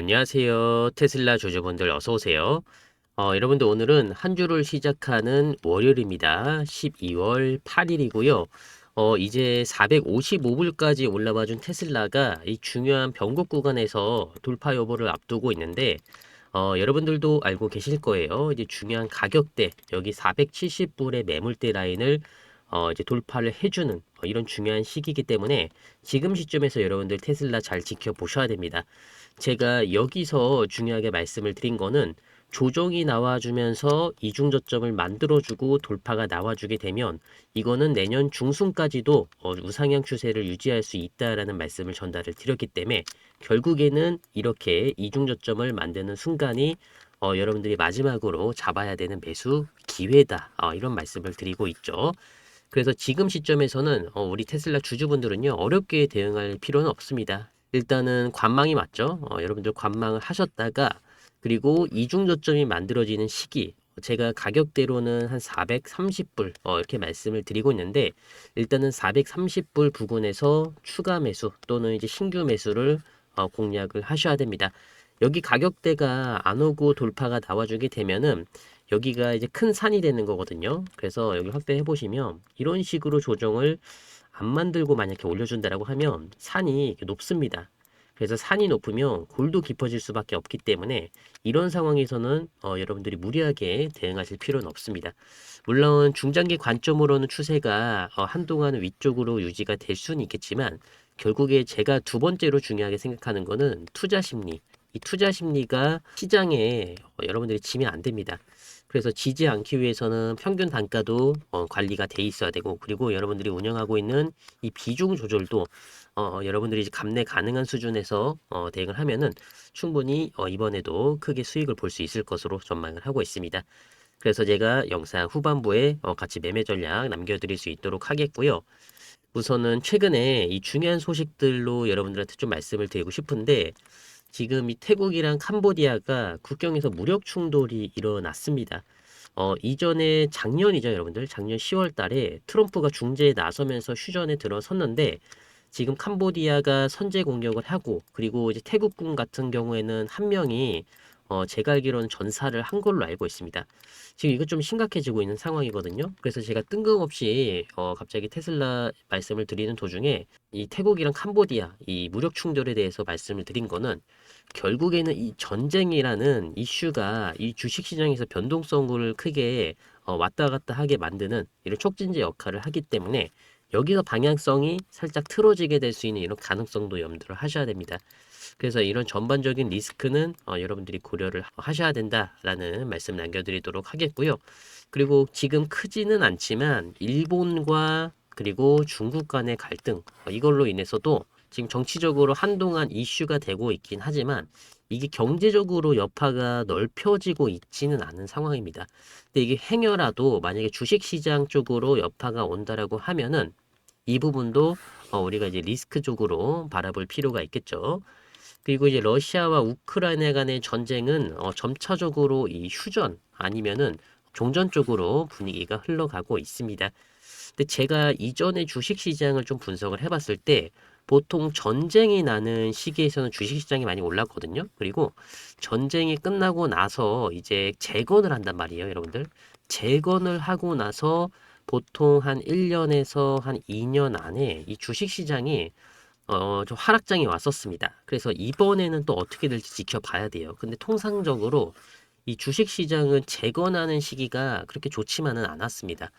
안녕하세요. 테슬라 주주분들 어서 오세요. 어, 여러분들 오늘은 한 주를 시작하는 월요일입니다. 12월 8일이고요. 어, 이제 455불까지 올라와 준 테슬라가 이 중요한 변곡 구간에서 돌파 여부를 앞두고 있는데 어, 여러분들도 알고 계실 거예요. 이제 중요한 가격대 여기 470불의 매물대 라인을 어, 이제 돌파를 해주는 어, 이런 중요한 시기이기 때문에 지금 시점에서 여러분들 테슬라 잘 지켜보셔야 됩니다. 제가 여기서 중요하게 말씀을 드린 거는 조정이 나와주면서 이중 저점을 만들어주고 돌파가 나와주게 되면 이거는 내년 중순까지도 어, 우상향 추세를 유지할 수 있다라는 말씀을 전달을 드렸기 때문에 결국에는 이렇게 이중 저점을 만드는 순간이 어, 여러분들이 마지막으로 잡아야 되는 매수 기회다 어, 이런 말씀을 드리고 있죠. 그래서 지금 시점에서는 어, 우리 테슬라 주주분들은요 어렵게 대응할 필요는 없습니다. 일단은 관망이 맞죠. 어, 여러분들 관망을 하셨다가 그리고 이중 저점이 만들어지는 시기 제가 가격대로는 한 430불 어, 이렇게 말씀을 드리고 있는데 일단은 430불 부근에서 추가 매수 또는 이제 신규 매수를 어, 공략을 하셔야 됩니다. 여기 가격대가 안 오고 돌파가 나와주게 되면은 여기가 이제 큰 산이 되는 거거든요. 그래서 여기 확대해 보시면 이런 식으로 조정을 안 만들고 만약에 올려준다라고 하면 산이 높습니다. 그래서 산이 높으면 골도 깊어질 수밖에 없기 때문에 이런 상황에서는 어, 여러분들이 무리하게 대응하실 필요는 없습니다. 물론 중장기 관점으로는 추세가 어, 한동안 위쪽으로 유지가 될 수는 있겠지만 결국에 제가 두 번째로 중요하게 생각하는 거는 투자 심리. 이 투자 심리가 시장에 어, 여러분들이 지면 안 됩니다. 그래서 지지 않기 위해서는 평균 단가도 어, 관리가 돼 있어야 되고 그리고 여러분들이 운영하고 있는 이 비중 조절도 어, 여러분들이 감내 가능한 수준에서 어, 대응을 하면은 충분히 어, 이번에도 크게 수익을 볼 수 있을 것으로 전망을 하고 있습니다. 그래서 제가 영상 후반부에 어, 같이 매매 전략 남겨드릴 수 있도록 하겠고요. 우선은 최근에 이 중요한 소식들로 여러분들한테 좀 말씀을 드리고 싶은데 지금 이 태국이랑 캄보디아가 국경에서 무력 충돌이 일어났습니다. 어, 이전에 작년이죠, 여러분들. 작년 10월 달에 트럼프가 중재에 나서면서 휴전에 들어섰는데 지금 캄보디아가 선제 공격을 하고 그리고 이제 태국군 같은 경우에는 한 명이 어, 제가 알기로는 전사를 한 걸로 알고 있습니다. 지금 이거 좀 심각해지고 있는 상황이거든요. 그래서 제가 뜬금없이 어, 갑자기 테슬라 말씀을 드리는 도중에 이 태국이랑 캄보디아 이 무력 충돌에 대해서 말씀을 드린 거는 결국에는 이 전쟁이라는 이슈가 이 주식 시장에서 변동성을 크게 어, 왔다 갔다 하게 만드는 이런 촉진제 역할을 하기 때문에 여기서 방향성이 살짝 틀어지게 될 수 있는 이런 가능성도 염두를 하셔야 됩니다. 그래서 이런 전반적인 리스크는 어, 여러분들이 고려를 하셔야 된다라는 말씀 남겨드리도록 하겠고요. 그리고 지금 크지는 않지만 일본과 그리고 중국 간의 갈등 어, 이걸로 인해서도 지금 정치적으로 한동안 이슈가 되고 있긴 하지만 이게 경제적으로 여파가 넓혀지고 있지는 않은 상황입니다. 근데 이게 행여라도 만약에 주식시장 쪽으로 여파가 온다라고 하면은 이 부분도 어, 우리가 이제 리스크 쪽으로 바라볼 필요가 있겠죠. 그리고 이제 러시아와 우크라이나 간의 전쟁은 어, 점차적으로 이 휴전 아니면은 종전 쪽으로 분위기가 흘러가고 있습니다. 근데 제가 이전에 주식 시장을 좀 분석을 해봤을 때 보통 전쟁이 나는 시기에서는 주식시장이 많이 올랐거든요. 그리고 전쟁이 끝나고 나서 이제 재건을 한단 말이에요, 여러분들. 재건을 하고 나서 보통 한 1년에서 한 2년 안에 이 주식시장이 어, 좀 하락장이 왔었습니다. 그래서 이번에는 또 어떻게 될지 지켜봐야 돼요. 근데 통상적으로 이 주식 시장은 재건하는 시기가 그렇게 좋지만은 않았습니다.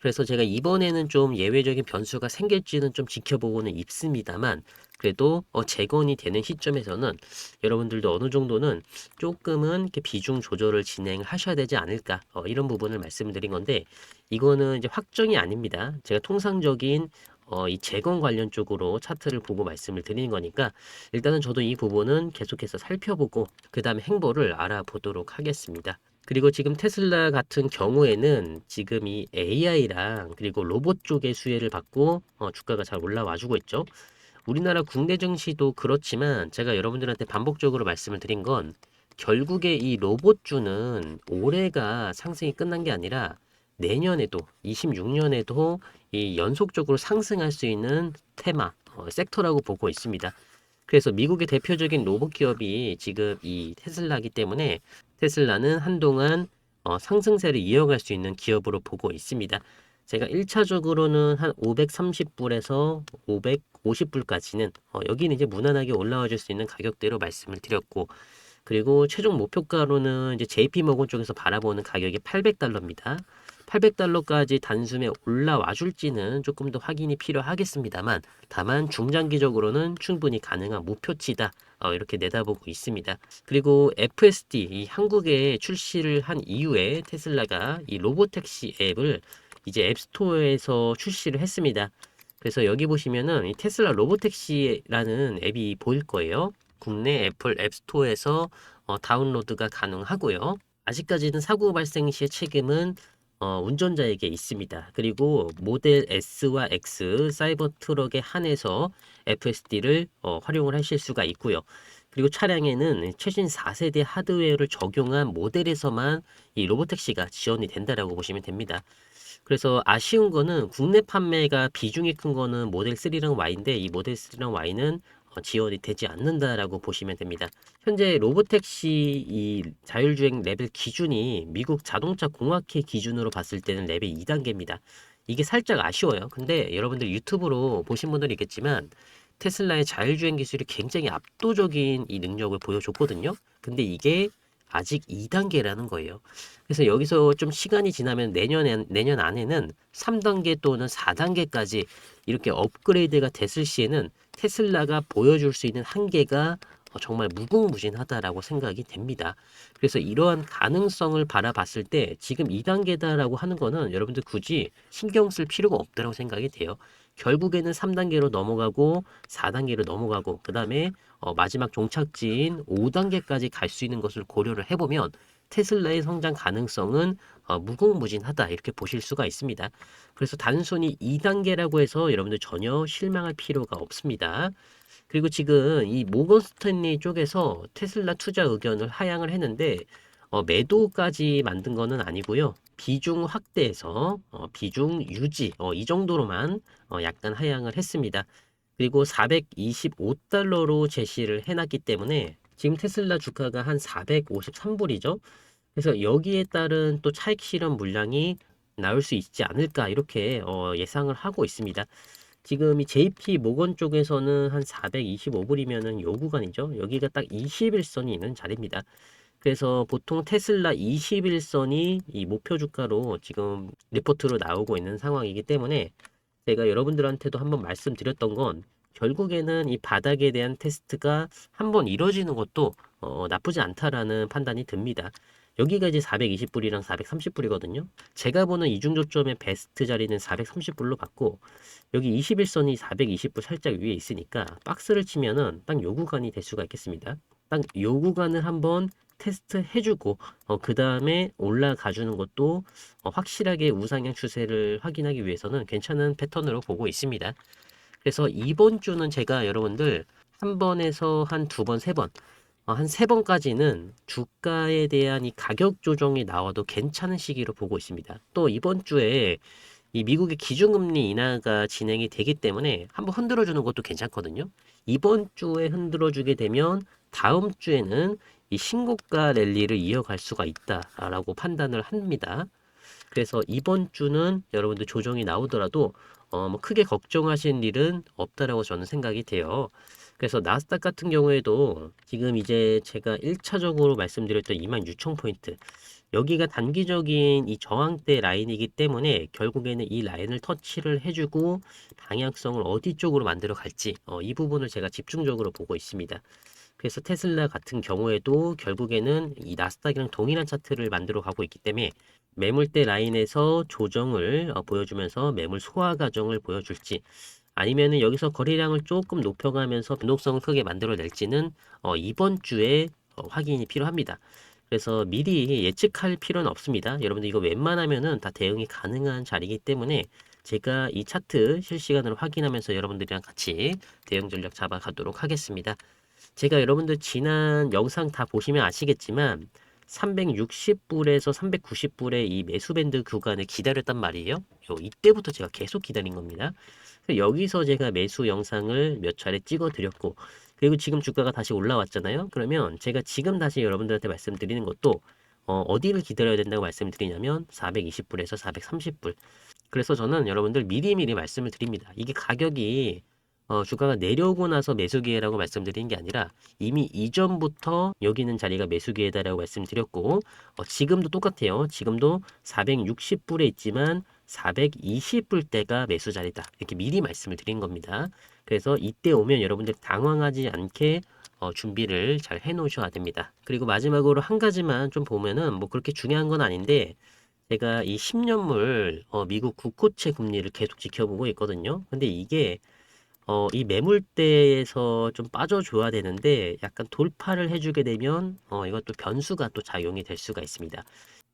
그래서 제가 이번에는 좀 예외적인 변수가 생길지는 좀 지켜보고는 있습니다만 그래도 어, 재건이 되는 시점에서는 여러분들도 어느 정도는 조금은 이렇게 비중 조절을 진행하셔야 되지 않을까 어, 이런 부분을 말씀드린 건데 이거는 이제 확정이 아닙니다. 제가 통상적인 어, 이 재건 관련 쪽으로 차트를 보고 말씀을 드리는 거니까 일단은 저도 이 부분은 계속해서 살펴보고 그 다음에 행보를 알아보도록 하겠습니다. 그리고 지금 테슬라 같은 경우에는 지금 이 AI랑 그리고 로봇 쪽의 수혜를 받고 어, 주가가 잘 올라와 주고 있죠. 우리나라 국내 증시도 그렇지만 제가 여러분들한테 반복적으로 말씀을 드린 건 결국에 이 로봇주는 올해가 상승이 끝난 게 아니라 내년에도 26년에도 이 연속적으로 상승할 수 있는 테마 어, 섹터라고 보고 있습니다. 그래서 미국의 대표적인 로봇 기업이 지금 이 테슬라기 때문에 테슬라는 한동안 어, 상승세를 이어갈 수 있는 기업으로 보고 있습니다. 제가 1차적으로는 한 530불에서 550불까지는 어, 여기는 이제 무난하게 올라와 줄 수 있는 가격대로 말씀을 드렸고 그리고 최종 목표가로는 이제 JP 모건 쪽에서 바라보는 가격이 800달러입니다. 800달러까지 단숨에 올라와 줄지는 조금 더 확인이 필요하겠습니다만 다만 중장기적으로는 충분히 가능한 목표치다. 어, 이렇게 내다보고 있습니다. 그리고 FSD 이 한국에 출시를 한 이후에 테슬라가 이 로보택시 앱을 이제 앱스토어에서 출시를 했습니다. 그래서 여기 보시면은 이 테슬라 로보택시라는 앱이 보일 거예요. 국내 애플 앱스토어에서 어, 다운로드가 가능하고요. 아직까지는 사고 발생 시의 책임은 어, 운전자에게 있습니다. 그리고 모델 S와 X 사이버 트럭에 한해서 FSD를 어, 활용을 하실 수가 있고요. 그리고 차량에는 최신 4세대 하드웨어를 적용한 모델에서만 이 로보택시가 지원이 된다라고 보시면 됩니다. 그래서 아쉬운 거는 국내 판매가 비중이 큰 거는 모델 3랑 Y인데 이 모델 3랑 Y는 어, 지원이 되지 않는다라고 보시면 됩니다. 현재 로보택시 이 자율주행 레벨 기준이 미국 자동차 공학회 기준으로 봤을 때는 레벨 2단계입니다. 이게 살짝 아쉬워요. 근데 여러분들 유튜브로 보신 분들이 있겠지만 테슬라의 자율주행 기술이 굉장히 압도적인 이 능력을 보여줬거든요. 근데 이게 아직 2단계라는 거예요. 그래서 여기서 좀 시간이 지나면 내년, 내년 안에는 3단계 또는 4단계까지 이렇게 업그레이드가 됐을 시에는 테슬라가 보여줄 수 있는 한계가 어, 정말 무궁무진하다라고 생각이 됩니다. 그래서 이러한 가능성을 바라봤을 때 지금 2단계다라고 하는 거는 여러분들 굳이 신경 쓸 필요가 없다라고 생각이 돼요. 결국에는 3단계로 넘어가고 4단계로 넘어가고 그 다음에 어, 마지막 종착지인 5단계까지 갈 수 있는 것을 고려를 해보면 테슬라의 성장 가능성은 어, 무궁무진하다 이렇게 보실 수가 있습니다. 그래서 단순히 2단계라고 해서 여러분들 전혀 실망할 필요가 없습니다. 그리고 지금 이 모건 스탠리 쪽에서 테슬라 투자 의견을 하향을 했는데 어, 매도까지 만든 거는 아니고요. 비중 확대해서 어, 비중 유지 어, 이 정도로만 어, 약간 하향을 했습니다. 그리고 425달러로 제시를 해놨기 때문에 지금 테슬라 주가가 한 453불이죠. 그래서 여기에 따른 또 차익 실현 물량이 나올 수 있지 않을까 이렇게 어, 예상을 하고 있습니다. 지금 이 JP 모건 쪽에서는 한 425불이면은 요 구간이죠. 여기가 딱 21선이 있는 자리입니다. 그래서 보통 테슬라 21선이 이 목표 주가로 지금 리포트로 나오고 있는 상황이기 때문에 제가 여러분들한테도 한번 말씀드렸던 건 결국에는 이 바닥에 대한 테스트가 한번 이루어지는 것도 어, 나쁘지 않다라는 판단이 듭니다. 여기가 이제 420불이랑 430불이거든요. 제가 보는 이중저점의 베스트 자리는 430불로 봤고 여기 21선이 420불 살짝 위에 있으니까 박스를 치면은 딱 요 구간이 될 수가 있겠습니다. 딱 요 구간을 한번 테스트 해주고 어, 그 다음에 올라가 주는 것도 어, 확실하게 우상향 추세를 확인하기 위해서는 괜찮은 패턴으로 보고 있습니다. 그래서 이번 주는 제가 여러분들 한 번에서 한 두 번, 세 번, 어, 한세 번까지는 주가에 대한 이 가격 조정이 나와도 괜찮은 시기로 보고 있습니다. 또 이번 주에 이 미국의 기준금리 인하가 진행이 되기 때문에 한번 흔들어 주는 것도 괜찮거든요. 이번 주에 흔들어 주게 되면 다음 주에는 이 신고가 랠리를 이어갈 수가 있다라고 판단을 합니다. 그래서 이번 주는 여러분들 조정이 나오더라도 어, 뭐 크게 걱정하실 일은 없다라고 저는 생각이 돼요. 그래서 나스닥 같은 경우에도 지금 이제 제가 1차적으로 말씀드렸던 26,000포인트 여기가 단기적인 이 저항대 라인이기 때문에 결국에는 이 라인을 터치를 해주고 방향성을 어디 쪽으로 만들어 갈지 어, 이 부분을 제가 집중적으로 보고 있습니다. 그래서 테슬라 같은 경우에도 결국에는 이 나스닥이랑 동일한 차트를 만들어 가고 있기 때문에 매물대 라인에서 조정을 어, 보여주면서 매물 소화 과정을 보여줄지 아니면은 여기서 거래량을 조금 높여가면서 변동성을 크게 만들어낼지는 어, 이번 주에 어, 확인이 필요합니다. 그래서 미리 예측할 필요는 없습니다. 여러분들 이거 웬만하면은 다 대응이 가능한 자리이기 때문에 제가 이 차트 실시간으로 확인하면서 여러분들이랑 같이 대응 전략 잡아가도록 하겠습니다. 제가 여러분들 지난 영상 다 보시면 아시겠지만 360불에서 390불의 이 매수밴드 구간을 기다렸단 말이에요. 요 이때부터 제가 계속 기다린 겁니다. 여기서 제가 매수 영상을 몇 차례 찍어 드렸고 그리고 지금 주가가 다시 올라왔잖아요. 그러면 제가 지금 다시 여러분들한테 말씀드리는 것도 어, 어디를 기다려야 된다고 말씀드리냐면 420불에서 430불. 그래서 저는 여러분들 미리미리 말씀을 드립니다. 이게 가격이 어, 주가가 내려오고 나서 매수 기회라고 말씀드린 게 아니라 이미 이전부터 여기 있는 자리가 매수 기회다라고 말씀드렸고 어, 지금도 똑같아요. 지금도 460불에 있지만 420불 대가 매수 자리다. 이렇게 미리 말씀을 드린 겁니다. 그래서 이때 오면 여러분들 당황하지 않게 어, 준비를 잘 해놓으셔야 됩니다. 그리고 마지막으로 한 가지만 좀 보면은 뭐 그렇게 중요한 건 아닌데 제가 이 10년물 어, 미국 국고채 금리를 계속 지켜보고 있거든요. 근데 이게 어, 이 매물대에서 좀 빠져줘야 되는데 약간 돌파를 해주게 되면 어, 이것도 변수가 또 작용이 될 수가 있습니다.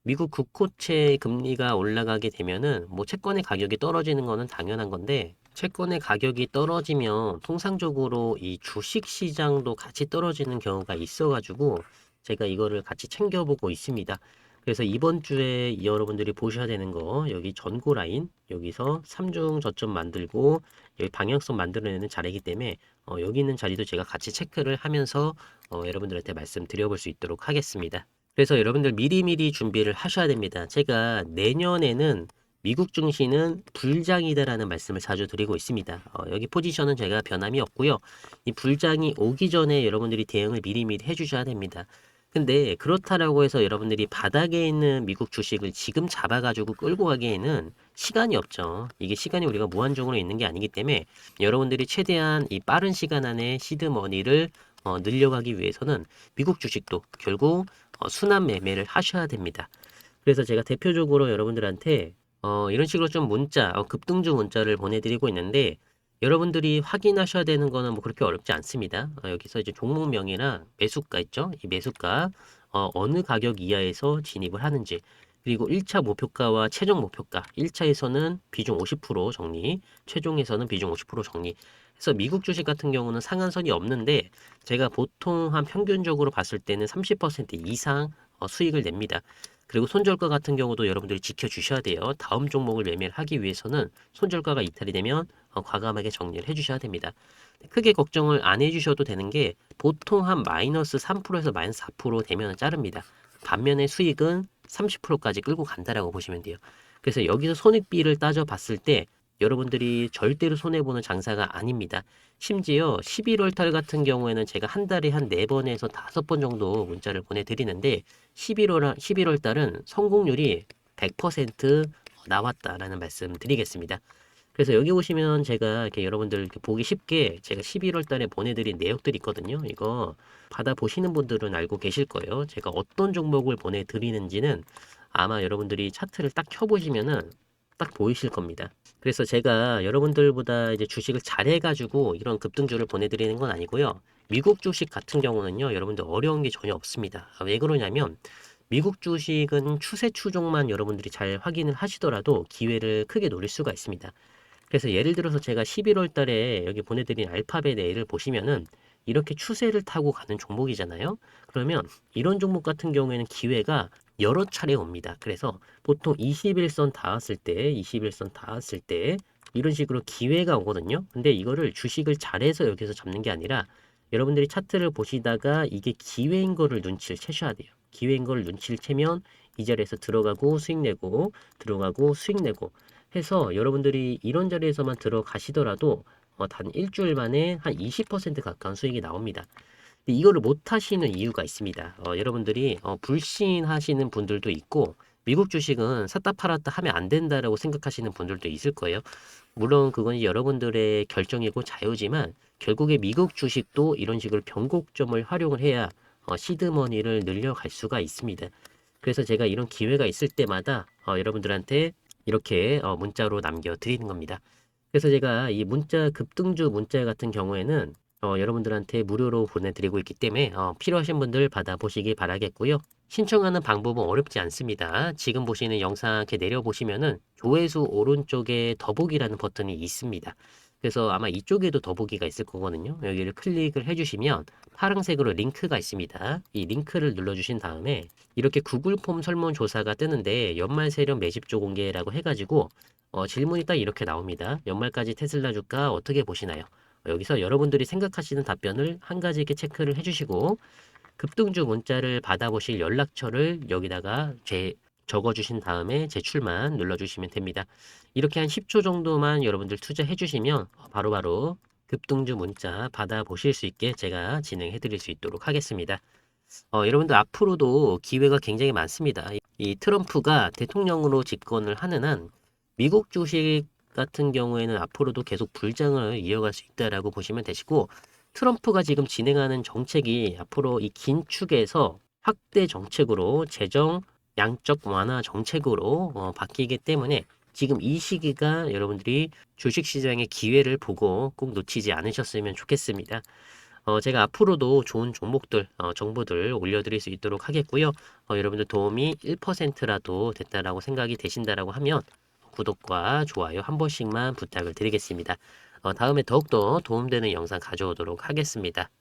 미국 국고채 금리가 올라가게 되면은 뭐 채권의 가격이 떨어지는 거는 당연한 건데 채권의 가격이 떨어지면 통상적으로 이 주식 시장도 같이 떨어지는 경우가 있어가지고 제가 이거를 같이 챙겨보고 있습니다. 그래서 이번 주에 여러분들이 보셔야 되는 거 여기 전고 라인 여기서 3중 저점 만들고 여기 방향성 만들어내는 자리이기 때문에 어, 여기 있는 자리도 제가 같이 체크를 하면서 어, 여러분들한테 말씀드려볼 수 있도록 하겠습니다. 그래서 여러분들 미리미리 준비를 하셔야 됩니다. 제가 내년에는 미국 증시는 불장이다라는 말씀을 자주 드리고 있습니다. 어, 여기 포지션은 제가 변함이 없고요. 이 불장이 오기 전에 여러분들이 대응을 미리미리 해주셔야 됩니다. 근데 그렇다라고 해서 여러분들이 바닥에 있는 미국 주식을 지금 잡아가지고 끌고 가기에는 시간이 없죠. 이게 시간이 우리가 무한정으로 있는 게 아니기 때문에 여러분들이 최대한 이 빠른 시간 안에 시드머니를 어, 늘려가기 위해서는 미국 주식도 결국 어, 순환 매매를 하셔야 됩니다. 그래서 제가 대표적으로 여러분들한테 어, 이런 식으로 좀 문자, 어, 급등주 문자를 보내드리고 있는데 여러분들이 확인하셔야 되는 거는 뭐 그렇게 어렵지 않습니다. 어, 여기서 이제 종목명이나 매수가 있죠. 이 매수가 어, 어느 가격 이하에서 진입을 하는지 그리고 1차 목표가와 최종 목표가 1차에서는 비중 50% 정리, 최종에서는 비중 50% 정리. 그래서 미국 주식 같은 경우는 상한선이 없는데 제가 보통 한 평균적으로 봤을 때는 30% 이상 어, 수익을 냅니다. 그리고 손절가 같은 경우도 여러분들이 지켜주셔야 돼요. 다음 종목을 매매를 하기 위해서는 손절가가 이탈이 되면 어, 과감하게 정리를 해주셔야 됩니다. 크게 걱정을 안 해주셔도 되는 게 보통 한 마이너스 3%에서 마이너스 4% 되면 자릅니다. 반면에 수익은 30%까지 끌고 간다라고 보시면 돼요. 그래서 여기서 손익비를 따져 봤을 때 여러분들이 절대로 손해보는 장사가 아닙니다. 심지어 11월 달 같은 경우에는 제가 한 달에 한 4번에서 5번 정도 문자를 보내드리는데 11월, 11월 달은 성공률이 100% 나왔다라는 말씀 드리겠습니다. 그래서 여기 보시면 제가 이렇게 여러분들 이렇게 보기 쉽게 제가 11월 달에 보내드린 내역들이 있거든요. 이거 받아보시는 분들은 알고 계실 거예요. 제가 어떤 종목을 보내드리는지는 아마 여러분들이 차트를 딱 켜보시면은 딱 보이실 겁니다. 그래서 제가 여러분들보다 이제 주식을 잘해가지고 이런 급등주를 보내드리는 건 아니고요. 미국 주식 같은 경우는요, 여러분들 어려운 게 전혀 없습니다. 아, 왜 그러냐면, 미국 주식은 추세 추종만 여러분들이 잘 확인을 하시더라도 기회를 크게 노릴 수가 있습니다. 그래서 예를 들어서 제가 11월 달에 여기 보내드린 알파벳 A를 보시면은 이렇게 추세를 타고 가는 종목이잖아요. 그러면 이런 종목 같은 경우에는 기회가 여러 차례 옵니다. 그래서 보통 21선 닿았을 때, 21선 닿았을 때 이런 식으로 기회가 오거든요. 근데 이거를 주식을 잘해서 여기서 잡는 게 아니라 여러분들이 차트를 보시다가 이게 기회인 거를 눈치를 채셔야 돼요. 기회인 거를 눈치를 채면 이 자리에서 들어가고 수익 내고 들어가고 수익 내고 해서 여러분들이 이런 자리에서만 들어가시더라도 어, 단 일주일 만에 한 20% 가까운 수익이 나옵니다. 이거를 못 하시는 이유가 있습니다. 어, 여러분들이 어, 불신하시는 분들도 있고 미국 주식은 샀다 팔았다 하면 안 된다라고 생각하시는 분들도 있을 거예요. 물론 그건 여러분들의 결정이고 자유지만 결국에 미국 주식도 이런 식으로 변곡점을 활용을 해야 어, 시드머니를 늘려갈 수가 있습니다. 그래서 제가 이런 기회가 있을 때마다 어, 여러분들한테 이렇게 어, 문자로 남겨드리는 겁니다. 그래서 제가 이 문자 급등주 문자 같은 경우에는 어, 여러분들한테 무료로 보내드리고 있기 때문에 어, 필요하신 분들 받아보시기 바라겠고요. 신청하는 방법은 어렵지 않습니다. 지금 보시는 영상 이렇게 내려보시면은 조회수 오른쪽에 더보기라는 버튼이 있습니다. 그래서 아마 이쪽에도 더보기가 있을 거거든요. 여기를 클릭을 해주시면 파란색으로 링크가 있습니다. 이 링크를 눌러주신 다음에 이렇게 구글 폼 설문조사가 뜨는데 연말 세력 매집조 공개라고 해가지고 어, 질문이 딱 이렇게 나옵니다. 연말까지 테슬라 주가 어떻게 보시나요? 여기서 여러분들이 생각하시는 답변을 한 가지 이렇게 체크를 해주시고 급등주 문자를 받아보실 연락처를 여기다가 제 적어주신 다음에 제출만 눌러주시면 됩니다. 이렇게 한 10초 정도만 여러분들 투자해 주시면 바로바로 급등주 문자 받아보실 수 있게 제가 진행해 드릴 수 있도록 하겠습니다. 어, 여러분들 앞으로도 기회가 굉장히 많습니다. 이 트럼프가 대통령으로 집권을 하는 한 미국 주식 같은 경우에는 앞으로도 계속 불장을 이어갈 수 있다라고 보시면 되시고 트럼프가 지금 진행하는 정책이 앞으로 이 긴 축에서 확대 정책으로 재정 양적 완화 정책으로 어, 바뀌기 때문에 지금 이 시기가 여러분들이 주식시장의 기회를 보고 꼭 놓치지 않으셨으면 좋겠습니다. 어, 제가 앞으로도 좋은 종목들, 어, 정보들 올려드릴 수 있도록 하겠고요. 어, 여러분들 도움이 1%라도 됐다라고 생각이 되신다라고 하면 구독과 좋아요 한 번씩만 부탁을 드리겠습니다. 어, 다음에 더욱더 도움되는 영상 가져오도록 하겠습니다.